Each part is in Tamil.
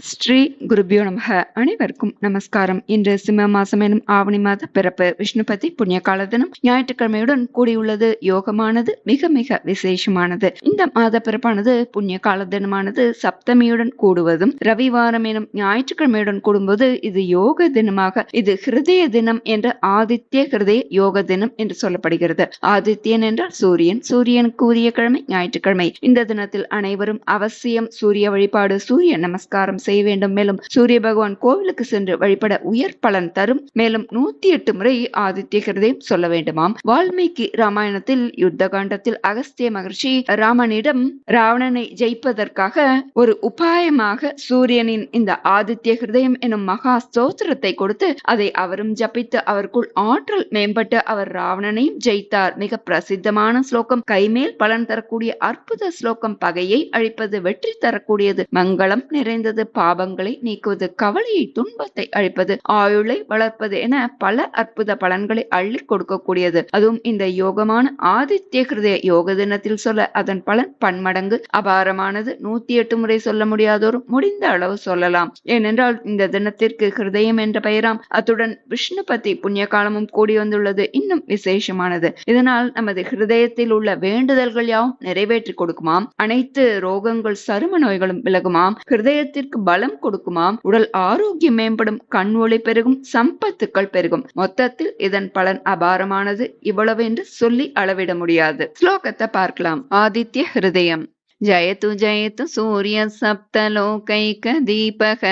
ஸ்ரீ குருபியோ நமக. அனைவருக்கும் நமஸ்காரம். இன்று சிம்ம மாசம் எனும் ஆவணி மாத பிறப்பு விஷ்ணுபதி புண்ணிய கால தினம் ஞாயிற்றுக்கிழமையுடன் கூடியுள்ளது. யோகமானது மிக மிக விசேஷமானது. இந்த மாத பிறப்பானது புண்ணிய கால தினமானது சப்தமியுடன் கூடுவதும் ரவிவாரம் எனும் ஞாயிற்றுக்கிழமையுடன் கூடும்போது இது யோக தினமாக இது ஹிருதய தினம் என்ற ஆதித்ய ஹிருதய யோக தினம் என்று சொல்லப்படுகிறது. ஆதித்யன் என்றால் சூரியன். சூரியனுக்கு உரிய கிழமை ஞாயிற்றுக்கிழமை. இந்த தினத்தில் அனைவரும் அவசியம் சூரிய வழிபாடு சூரிய நமஸ்காரம் செய்ய வேண்டும். மேலும் சூரிய பகவான் கோவிலுக்கு சென்று வழிபட உயர் பலன் தரும். மேலும் நூத்தி எட்டு முறை ஆதித்ய கிருதயம் சொல்ல வேண்டுமாம். வால்மீகி ராமாயணத்தில் யுத்த காண்டத்தில் அகஸ்திய மகர்ஷி ராமனிடம் ராவணனை ஜெயிப்பதற்காக ஒரு உபாயமாக சூரியனின் இந்த ஆதித்ய ஹிருதயம் எனும் மகா ஸ்தோத்திரத்தை கொடுத்து அதை அவரும் ஜபித்து அவருக்குள் ஆற்றல் மேம்பட்டு அவர் ராவணனையும் ஜெயித்தார். மிக பிரசித்தமான ஸ்லோகம். கைமேல் பலன் தரக்கூடிய அற்புத ஸ்லோகம். பகையை அழிப்பது வெற்றி தரக்கூடியது. மங்களம் நிறைந்தது. பாபங்களை நீக்குவது கவலையை துன்பத்தை அழிப்பது ஆயுளை வளர்ப்பது என பல அற்புத பலன்களை அள்ளி கொடுக்கக்கூடியது. அதுவும் இந்த யோகமான ஆதித்ய ஹிருதய யோக தினத்தில் சொல்ல அதன் பலன் பன்மடங்கு அபாரமானது. நூத்தி எட்டு முறை சொல்ல முடியாதோரும் முடிந்த அளவு சொல்லலாம். ஏனென்றால் இந்த தினத்திற்கு ஹிருதயம் என்ற பெயராம். அத்துடன் விஷ்ணுபதி புண்ணிய காலமும் கூடி வந்துள்ளது. இன்னும் விசேஷமானது. இதனால் நமது ஹிருதயத்தில் உள்ள வேண்டுதல்கள் யாவும் நிறைவேற்றி கொடுக்குமாம். அனைத்து ரோகங்கள் சரும நோய்களும் விலகுமாம். ஹிருதயத்திற்கு பலம் கொடுக்குமாம் உடல் ஆரோக்கியம் மேம்படும் கண் ஒளி பெருகும் சம்பத்துக்கள் பெருகும் மொத்தத்தில் இதன் பலன் அபாரமானது இவ்வளவு என்று சொல்லி அளவிட முடியாது ஸ்லோகத்தை பார்க்கலாம் ஆதித்ய ஹிருதயம் जयतु जयतु सूर्यः सप्तलोकैकदीपः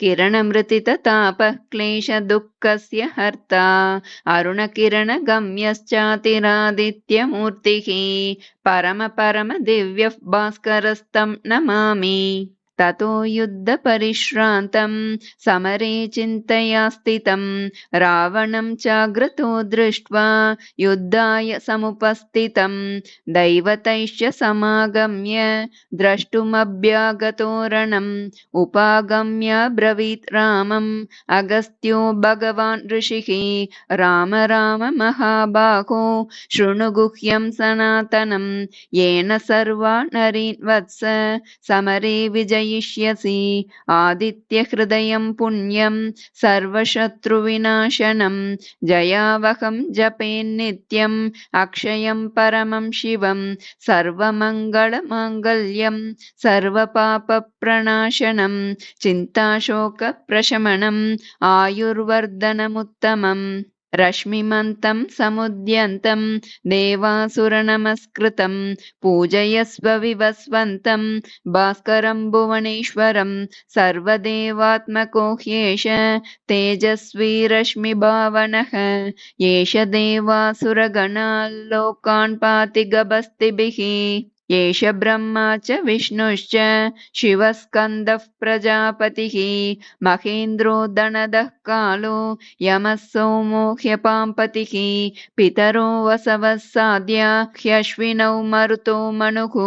किरणमृतिततापः क्लेशदुःखस्य हर्ता अरुणकिरणगम्यश्चातिरादित्यमूर्तिः परम परम दिव्यः भास्करस्तं नमामि ततो युद्धपरिश्रान्तं समरे चिन्तया स्थितं रावणं चाग्रतो दृष्ट्वा युद्धाय समुपस्थितं दैवतैश्च समागम्य द्रष्टुमभ्यागतो रणम्। उपागम्य ब्रवीत् रामम्। अगस्त्यो भगवान् ऋषिः राम राम महाबाहो शृणु गुह्यं सनातनं येन सर्वा नरीन् वत्स समरे विजय जयिष्यसि आदित्यहृदयं पुण्यं सर्वशत्रुविनाशनं। जयावहं जपेन्नित्यम् अक्षयं परमं शिवं सर्वमङ्गलमाङ्गल्यं सर्वपापप्रणाशनं चिन्ताशोकप्रशमनम् आयुर्वर्धनमुत्तमम् रश्मिमन्तं समुद्यन्तं देवासुरनमस्कृतं पूजयस्व विवस्वन्तं भास्करं भुवनेश्वरं सर्वदेवात्मको ह्येष तेजस्वी रश्मिभावनः एष देवासुरगणाल्लोकान् पाति गभस्तिभिः एष ब्रह्मा च विष्णुश्च शिवस्कन्दः प्रजापतिः महेन्द्रो दणदः कालो यमः सोमो ह्यपाम्पतिः पितरो वसवः साद्या ह्यश्विनौ मरुतो मनुः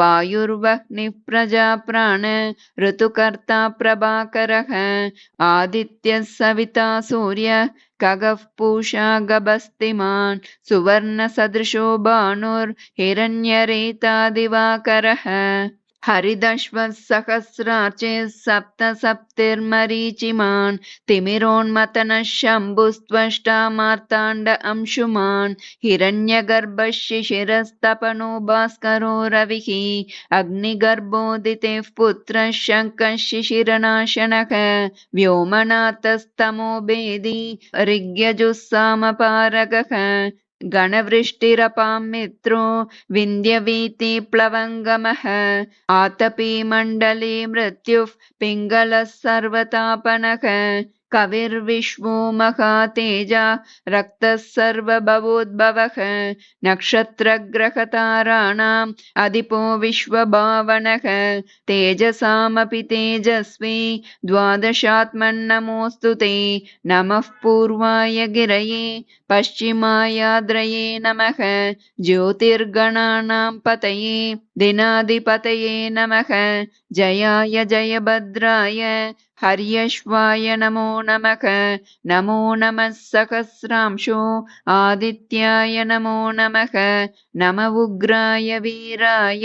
वायुर्वह्निः प्रजाप्राण ऋतुकर्ता प्रभाकरः आदित्यः सविता सूर्यः खगः पूषा गभस्तिमान् सुवर्णसदृशो भानुर्हिरण्यरेतादिवाकरः हरिदश सप्तसप्तिर्मरीचिमान् तिमिरोन्मतनः शम्भुस्त्वष्टा मार्ताण्ड अंशुमान् हिरण्यगर्भशिशिरस्तपनो भास्करो रविः अग्निगर्भोदितेः पुत्रः शङ्खशिशिरनाशनक व्योमनाथस्तमो भेदी ऋग्यजुस्सामपारकः गणवृष्टिरपां मित्रो विन्द्यवीति प्लवङ्गमः। आतपी मण्डले मृत्युः पिङ्गलः सर्वतापनः कविर्विश्वो महातेजा रक्तः सर्वभवोद्भवः नक्षत्रग्रहताराणाम् अधिपो विश्वभावनः तेजसामपि तेजस्वी द्वादशात्मन्नमोऽस्तु ते नमः पूर्वाय गिरये पश्चिमायाद्रये नमः ज्योतिर्गणानां पतये दिनाधिपतये नमः जयाय जयभद्राय हर्यश्वाय नमो नमः नमो नमः सहस्रांशो आदित्याय नमो नमः नम उग्राय वीराय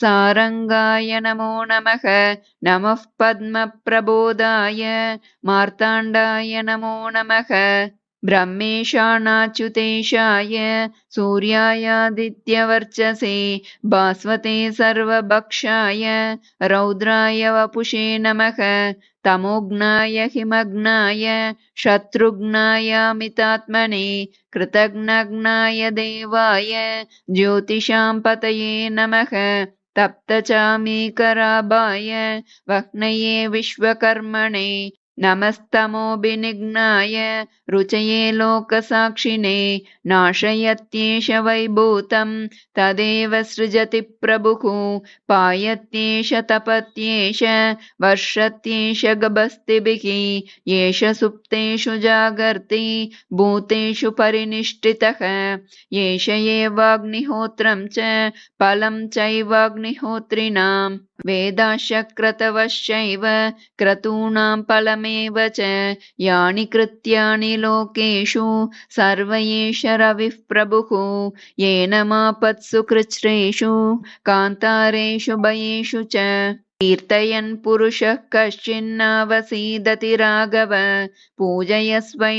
सारङ्गाय नमो नमः नमः पद्मप्रबोधाय मार्ताण्डाय नमो नमः ब्रह्मेशानाच्युतेशाय सूर्यायादित्यवर्चसे भास्वते सर्वभक्षाय रौद्राय वपुषे नमः तमोघ्नाय हिमघ्नाय शत्रुघ्नायामितात्मने कृतघ्नघ्नाय देवाय ज्योतिषां पतये नमः तप्तचामीकराभाय वह्नये विश्वकर्मणे नमस्तमोभिनिघ्नाय रुचये लोकसाक्षिणे नाशयत्येष वैभूतं तदेव सृजति प्रभुः पायत्येष तपत्येष वर्षत्येष गभस्तिभिः येष सुप्तेषु जागर्ति भूतेषु परिनिष्ठितः एष एवाग्निहोत्रं च फलं चैवाग्निहोत्रिणां वेदाशक्रतवश्चैव क्रतूणां फलमेव च यानि कृत्यानि लोकेषु सर्व एष रविः प्रभुः। येन मापत्सु कृच्छ्रेषु कान्तारेषु भयेषु च कीर्तयन् पुरुषः कश्चिन्नावसीदति राघव पूजयस्वैनमेकाग्रो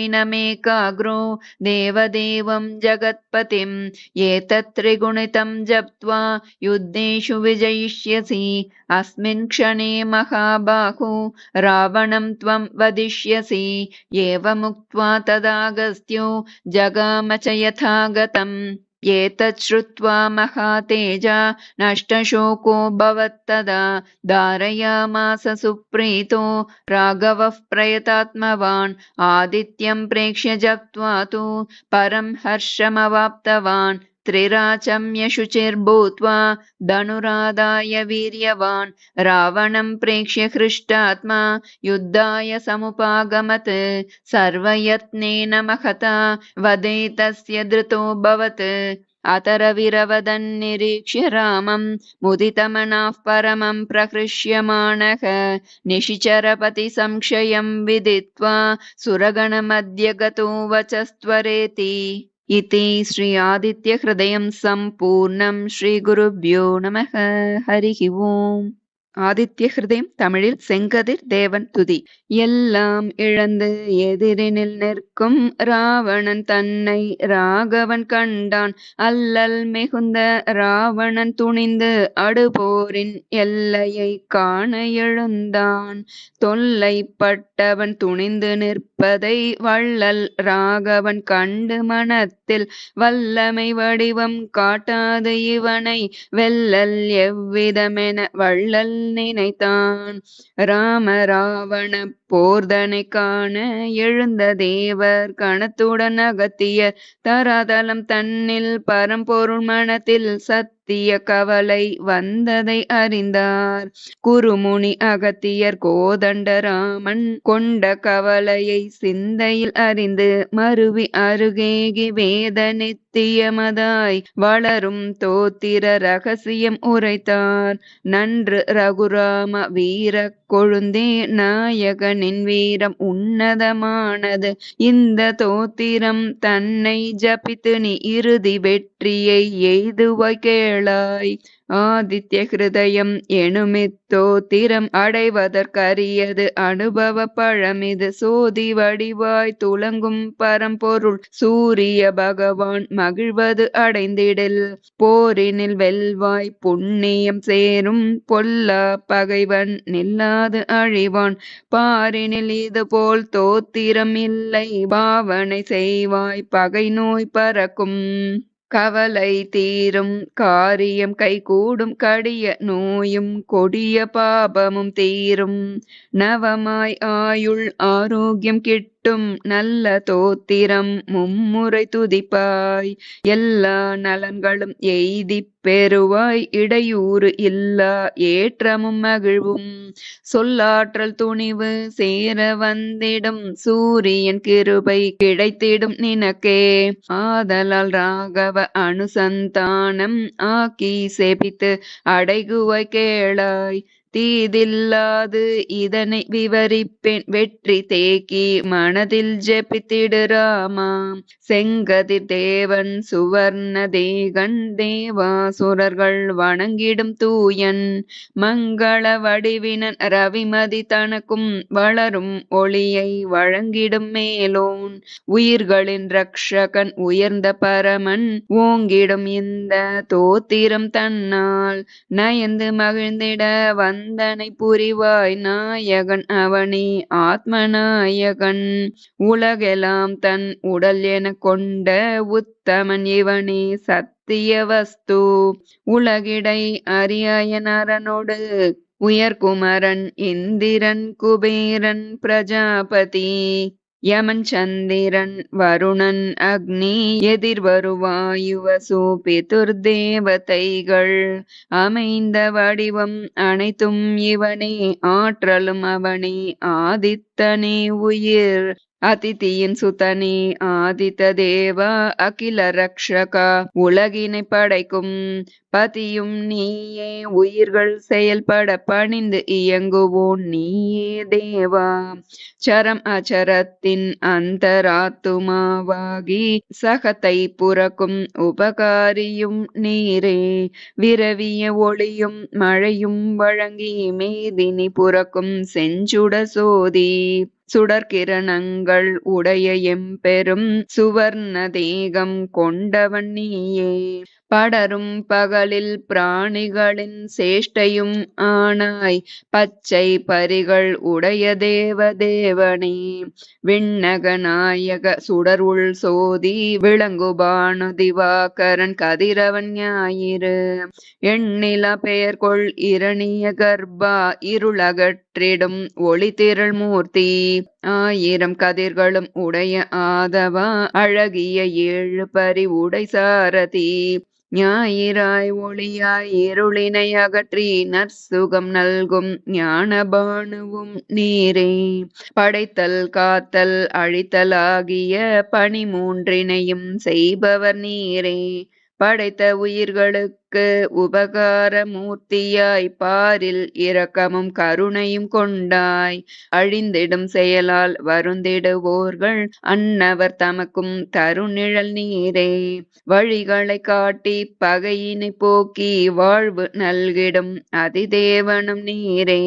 देवदेवं जगत्पतिम्। एतत् त्रिगुणितं जप्त्वा युद्धेषु विजयिष्यसि। अस्मिन् क्षणे महाबाहु रावणं त्वं वदिष्यसि। एवमुक्त्वा तदागस्त्यो जगाम च यथागतम् एतत् श्रुत्वा महातेजा नष्टशोको भवत्तदा धारयामास सुप्रीतो राघवः प्रयतात्मवान् आदित्यं प्रेक्ष्य जप्त्वा तु परं हर्षमवाप्तवान् त्रिराचम्य शुचिर्भूत्वा धनुरादाय वीर्यवान्। रावणं प्रेक्ष्य हृष्टात्मा युद्धाय समुपागमत्। सर्वयत्नेन महता वदे तस्य धृतोऽभवत् अतरविरवदन्निरीक्ष्य रामं मुदितमनाः परमं प्रहृष्यमाणः निशिचरपतिसंशयं विदित्वा सुरगणमद्य गतो वचस्त्वरेति इति श्री आदित्यहृदयम् सम्पूर्णम् श्रीगुरुभ्यो नमः। हरिः ओम्। ஆதித்ய ஹிருதயம் தமிழில் செங்கதிர் தேவன் துதி. எல்லாம் இழந்து எதிரினில் நிற்கும் ராவணன் தன்னை ராகவன் கண்டான். அல்லல் மிகுந்த ராவணன் துணிந்து அடுபோரின் எல்லையை காண எழுந்தான். தொல்லைப்பட்டவன் துணிந்து நிற்பதை வள்ளல் ராகவன் கண்டு மனத்தில் வல்லமை வடிவம் காட்டாது இவனை. வெல்லல் எவ்விதமென வள்ளல் நினைத்தான். ராம ராவண போர்தனை காண எழுந்த தேவர் கணத்துடன் அகத்திய தராதலம் தன்னில் பரம்பொருள் மனத்தில் சத் அகத்திய கவலை வந்ததை அறிந்தார். குருமுனி அகத்தியர் கோதண்டராமன் கொண்ட கவலையை சிந்தையில் அறிந்து மருவி அருகேகி வேத நித்தியமதாய் வளரும் தோத்திர ரகசியம் உரைத்தார். நன்று ரகுராம வீர கொழுந்தே நாயகனின் வீரம் உன்னதமானது. இந்த தோத்திரம் தன்னை ஜபித்து நீ இறுதி வெற்றியை எய்துவாய் கேளாய் ஆதித்ய ஹிருதயம் எனுமித்தோத்திரம் அடைவதற்கரியது. அனுபவ பழமிது சோதி வடிவாய் துலங்கும் பரம்பொருள். சூரிய பகவான் மகிழ்வது அடைந்திடில். போரினில் வெல்வாய் புண்ணியம் சேரும் பொல்லா பகைவன் நில்லாது அழிவான். பாரினில் இதுபோல் தோத்திரம் இல்லை. பாவனை செய்வாய் பகை நோய் பறக்கும். கவலை தீரும் காரியம் கைகூடும் கடிய நோயும் கொடிய பாபமும் தீரும். நவமாய் ஆயுள் ஆரோக்கியம் கிட்ட கிட்டும் நல்ல தோத்திரம் மும்முறை துதிப்பாய். எல்லா நலன்களும் எய்திப் பெறுவாய். இடையூறு இல்லா ஏற்றமும் மகிழ்வும். சொல்லாற்றல் துணிவு சேர வந்திடும். சூரியன் கிருபை கிடைத்திடும் நினக்கே. ஆதலால் ராகவ அனுசந்தானம் ஆக்கி செபித்து அடைகுவாய் கேளாய். தீதில்லாது இதனை விவரிப்பேன் வெற்றி தேக்கி மனதில் ஜெபித்திடு ராமா செங்கதிர் தேவன் சுவர்ண தேகன் தேவாசுரர்கள் வணங்கிடும் தூயன் மங்கள வடிவினன் ரவிமதி தனக்கும் வளரும் ஒளியை வழங்கிடும் மேலோன் உயிர்களின் ரக்ஷகன் உயர்ந்த பரமன் ஓங்கிடும் இந்த தோத்திரம் தன்னால் நயந்து மகிழ்ந்திட வந்தனை புரிவாய் நாயகன் அவனே ஆத்மநாயகன் உலகெல்லாம் தன் உடல் என கொண்ட உத்தமன் இவனே. சத்திய வஸ்து உலகிடை அரியனரனோடு உயர்குமரன் இந்திரன் குபேரன் பிரஜாபதி யமன் சந்திரன் வருணன் அக்னி எதிர்வருவாயுவசு பிதுர்தேவதைகள் அமைந்த வடிவம் அனைத்தும் இவனே ஆற்றலும் அவனே ஆதித்தனே உயிர். அதிதியின் சுதனி ஆதித்த தேவா அகில ரக்ஷகா உலகினை படைக்கும் பதியும் நீயே உயிர்கள் செயல்பட பணிந்து இயங்குவோன் நீயே தேவா. சரம் அச்சரத்தின் அந்தராத்துமாவாகி சகத்தை புறக்கும் உபகாரியும் நீரே. விரவிய ஒளியும் மழையும் வழங்கி மேதினி புறக்கும் செஞ்சுட சோதி. சுடர்கிரணங்கள் உடைய எம்பெரும் சுவர்ண தேகம் கொண்டவன் நீயே. படரும் பகலில் பிராணிகளின் சேஷ்டையும் ஆனாய். பச்சை பரிகள் உடைய தேவ தேவனே விண்ணக நாயக சுடருள் சோதி விளங்குபானு திவாகரன் கதிரவன் ஞாயிறு. எண்ணில பெயர் கொள் இரணிய கர்ப்பா இருளகற்றிடும் ஒளி திரள் மூர்த்தி. ஆயிரம் கதிர்களும் உடைய ஆதவா அழகிய ஏழு பரி உடை சாரதி. ஞாயிறாய் ஒளியாய் இருளினை அகற்றி நற்சுகம் நல்கும் ஞானபானுவும் நீரே. படைத்தல் காத்தல் அழித்தல் ஆகிய பணி மூன்றினையும் செய்பவர் நீரே. படைத்த உயிர்களுக்கு உபகார மூர்த்தியாய் பாரில் இரக்கமும் கருணையும் கொண்டாய். அழிந்திடும் செயலால் வருந்திடுவோர்கள் அன்னவர் தமக்கும் தருநிழல் நீரே. வழிகளை காட்டி பகையினை போக்கி வாழ்வு நல்கிடும் அதிதேவனும் நீரே.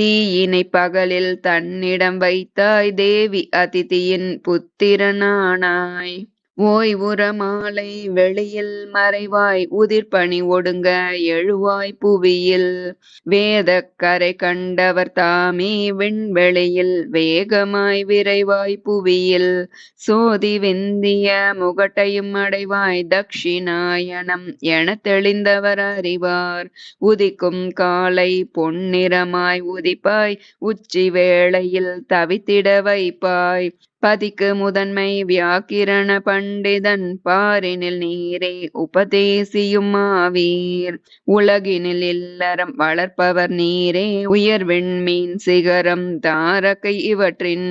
தீயினை பகலில் தன்னிடம் வைத்தாய் தேவி அதிதியின் புத்திரனானாய். ஓய்வுற மாலை வெளியில் மறைவாய் உதிர்பணி ஒடுங்க எழுவாய் புவியில். வேத கரை கண்டவர் தாமே விண்வெளியில் வேகமாய் விரைவாய் புவியில். சோதி வெந்திய முகட்டையும் அடைவாய் தக்ஷிணாயனம் என தெளிந்தவர் அறிவார். உதிக்கும் காலை பொன்னிறமாய் உதிப்பாய் உச்சி வேளையில் தவித்திட வைப்பாய். பதிக்கு முதன்மை வியாக்கிரண பண்டிதன் பாரினில் நீரே உபதேசியும் ஆவீர். உலகினில் இல்லறம் வளர்ப்பவர் நீரே உயர் விண்மீன் சிகரம் தாரக்கை இவற்றின்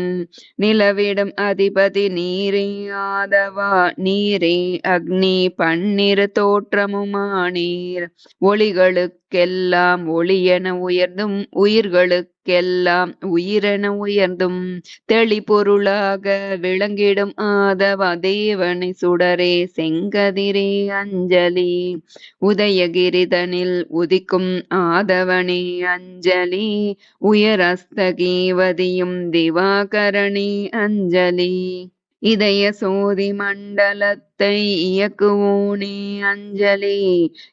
நிலவிடும் அதிபதி நீரே ஆதவா நீரே அக்னி பன்னிரு தோற்றமுமானீர். ஒளிகளுக்கெல்லாம் ஒளியென உயர்ந்தும் உயிர்களுக்கெல்லாம் உயிரென உயர்ந்தும் தெளிபொருளாக விளங்கிடும் ஆதவ தேவனை சுடரே செங்கதிரே அஞ்சலி. உதயகிரிதனில் உதிக்கும் ஆதவனே அஞ்சலி. உயரஸ்தகீவதியும் திவாகரணி அஞ்சலி. இதய சோதி மண்டலத்தை இயக்குவோனே அஞ்சலி.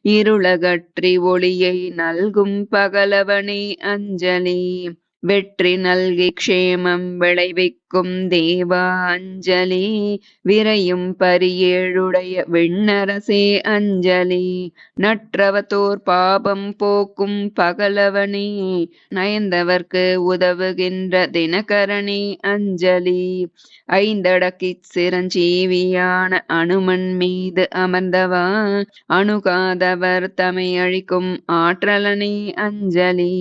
இருளகற்றி ஒளியை நல்கும் பகலவனே அஞ்சலி. வெற்றி நல்கி க்ஷேமம் விளைவிக்கும் தேவா அஞ்சலி விரையும் பரியேழுடைய விண்ணரசே அஞ்சலி. நற்றவத்தோர் பாபம் போக்கும் பகலவனே நயந்தவர்க்கு உதவுகின்ற தினகரணி அஞ்சலி. ஐந்தடக்கி சிரஞ்சீவியான அனுமன் மீது அமர்ந்தவா அணுகாதவர் தமை அழிக்கும் ஆற்றலனே அஞ்சலி.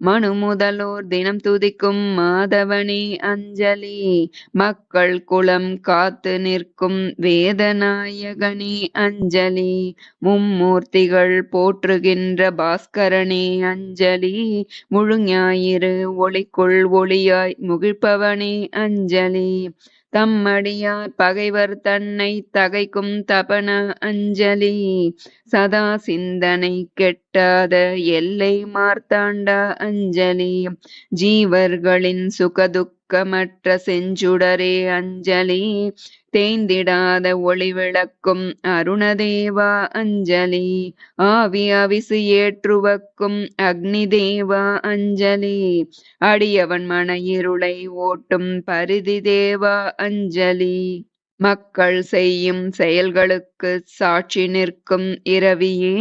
மனு முதலோர் தின தினம் துதிக்கும் மாதவனே அஞ்சலி. மக்கள் குளம் காத்து நிற்கும் வேதநாயகனே அஞ்சலி. மும்மூர்த்திகள் போற்றுகின்ற பாஸ்கரனே அஞ்சலி. முழுஞாயிறு ஒளிக்குள் ஒளியாய் முகிழ்ப்பவனே அஞ்சலி. தம்மடியார் பகைவர் தன்னை தகைக்கும் தபன அஞ்சலி. சதா சிந்தனை கெட்டாத எல்லை மார்த்தாண்டா அஞ்சலி. ஜீவர்களின் சுகதுக்கமற்ற செஞ்சுடரே அஞ்சலி தேய்ந்திடாத ஒளி விளக்கும் அருணதேவா அஞ்சலி. ஆவி அவிசு ஏற்றுவக்கும் அக்னி தேவா அஞ்சலி. அடியவன் மன இருளை ஓட்டும் பரிதி தேவா அஞ்சலி. மக்கள் செய்யும் செயல்களுக்கு சாட்சி நிற்கும் இரவியே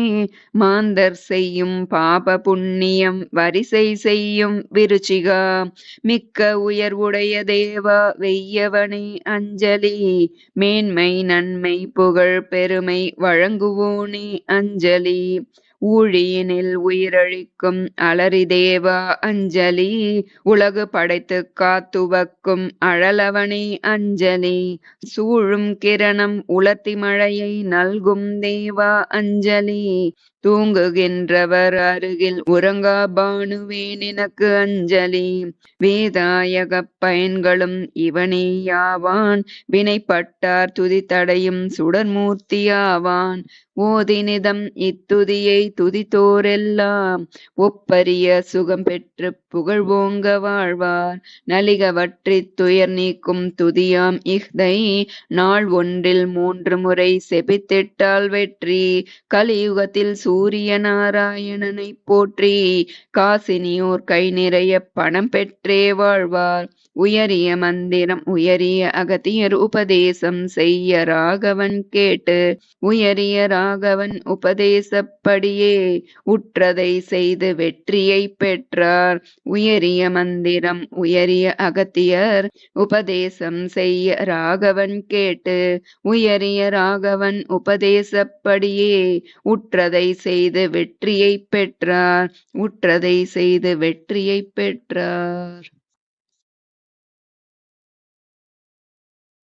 மாந்தர் செய்யும் பாப புண்ணியம் வரிசை செய்யும் விருச்சிகா. மிக்க உயர்வுடைய தேவா வெய்யவனே அஞ்சலி. மேன்மை நன்மை புகழ் பெருமை வழங்குவோனே அஞ்சலி. ஊழியினில் உயிரழிக்கும் அலரிதேவ அஞ்சலி உலகு படைத்து காத்துவக்கும் அழலவனே அஞ்சலி சூழும் கிரணம் உலத்தி மழையை நல்கும் தேவா அஞ்சலி. தூங்குகின்றவர் அருகில் உறங்கா பானுவே நினக்கு அஞ்சலி. வேதாயக பயன்களும் இவனேயாவான் வினைப்பட்டார் துதி தடையும் சுடர்மூர்த்தியாவான் ஓதினிதம் இத்துதியை துதித்தோரெல்லாம். ஒப்பரிய சுகம் பெற்று புகழ்வோங்க வாழ்வார். நலிகவற்றி துயர் நீக்கும் துதியாம் இஹ்தை நாள் ஒன்றில் மூன்று முறை செபித்திட்டால் வெற்றி. கலியுகத்தில் சூ சூரிய நாராயணனை போற்றி காசினியோர் கை நிறைய பணம் பெற்றே வாழ்வார். உயரிய மந்திரம் உயரிய அகத்தியர் உபதேசம் செய்ய ராகவன் கேட்டு உயரிய ராகவன் உபதேசப்படியே உற்றதை செய்து வெற்றியை பெற்றார். உயரிய மந்திரம் உயரிய அகத்தியர் உபதேசம் செய்ய ராகவன் கேட்டு உயரிய ராகவன் உபதேசப்படியே உற்றதை செய்து வெற்றியை பெற்றார். உற்றதை செய்து வெற்றியை பெற்றார்.